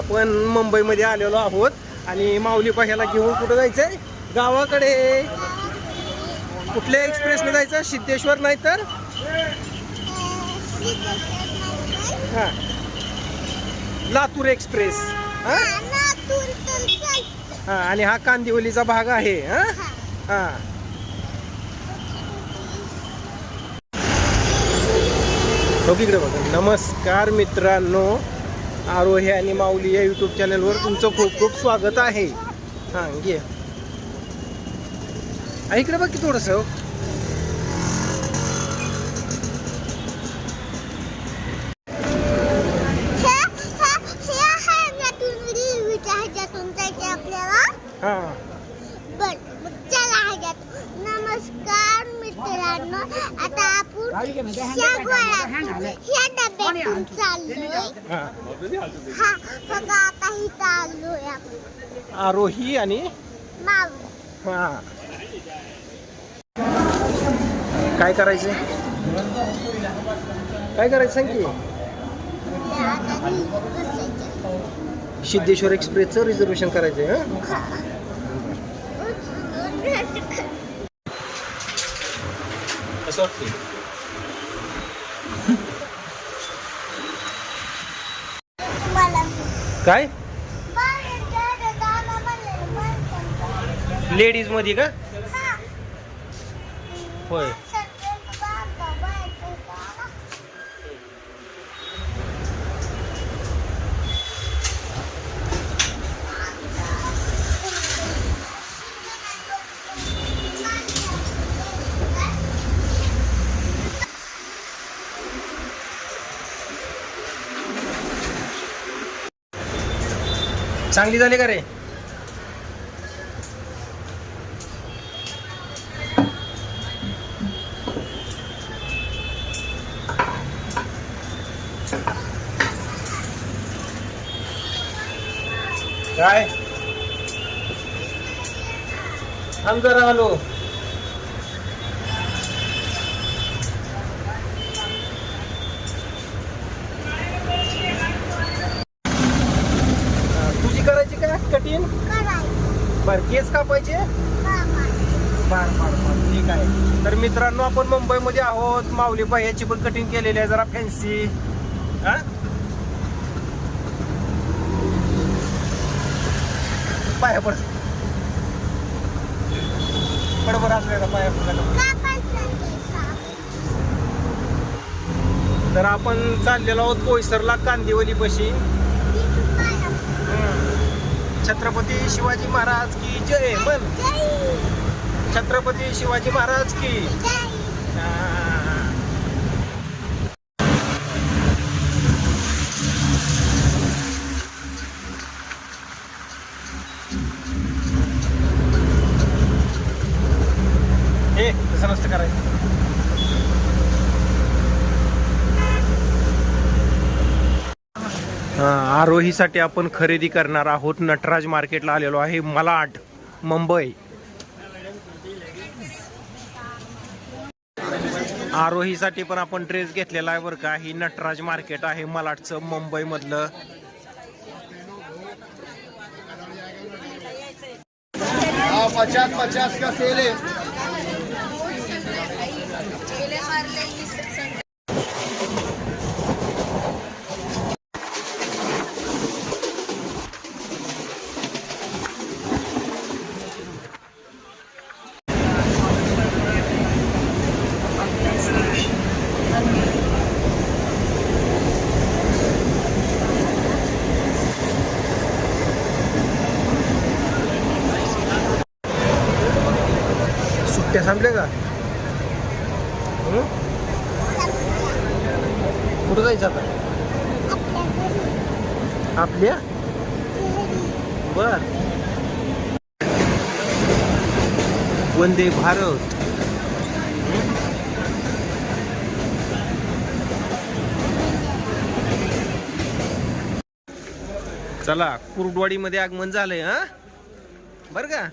आपण मुंबईमध्ये आलेलो आहोत आणि माऊली पाह्याला घेऊन कुठं जायचंय? गावाकडे. कुठल्या एक्सप्रेसने जायचं? सिद्धेश्वर नाही तर? हा. लातूर एक्सप्रेस हा? हा आणि हा कांदिवलीचा भाग आहे हा? हा. हो इकडे बघा. नमस्कार मित्रांनो. आरोही आणि माऊली या युट्यूब चॅनलवर तुमचं खूप खूप स्वागत आहे. हां घे आ, बघ की थोडंसं. हां. बर चला नमस्कार मित्रांनो. आता आरोही आणि हां काय करायचं काय करायचं सांग की. सिद्धेश्वर एक्सप्रेसचं रिझर्वेशन करायचं आहे हां वाटतं काय. लेडीजमध्ये का हा. होय चांगली झाली का रे? काय? थांब जरा आलो हा, तुझी करायची का कठीण करायचं. बर केस कापायचे? बर बर बर ठीक आहे. तर मित्रांनो आपण मुंबईमध्ये आहोत. माऊली बाह्याची पण कटिंग केलेली आहे जरा फॅन्सी हा? पाया पड. बरोबर असलेला पाया पडला तर आपण चाललेलो आहोत कोयसरला कांदिवली पशी छत्रपती शिवाजी महाराज की जय. मन छत्रपती शिवाजी महाराज की हे तसं नसतं करायचं हा, आरोहीसाठी आपण खरेदी करणार आहोत. नटराज मार्केटला आलेलो आहे. मलाड मुंबई. आरोहीसाठी पण आपण ड्रेस घेतलेला आहे बरं का. ही नटराज मार्केट आहे. मलाडचं मुंबईमधलं. पचास पचास का सेल आहे? सुट्ट्या संपल्या का? कुठं जायचं आता? आपल्या? बर. वंदे भारत. चला कुर्डवाडीमध्ये आगमन झालंय हा? बर का?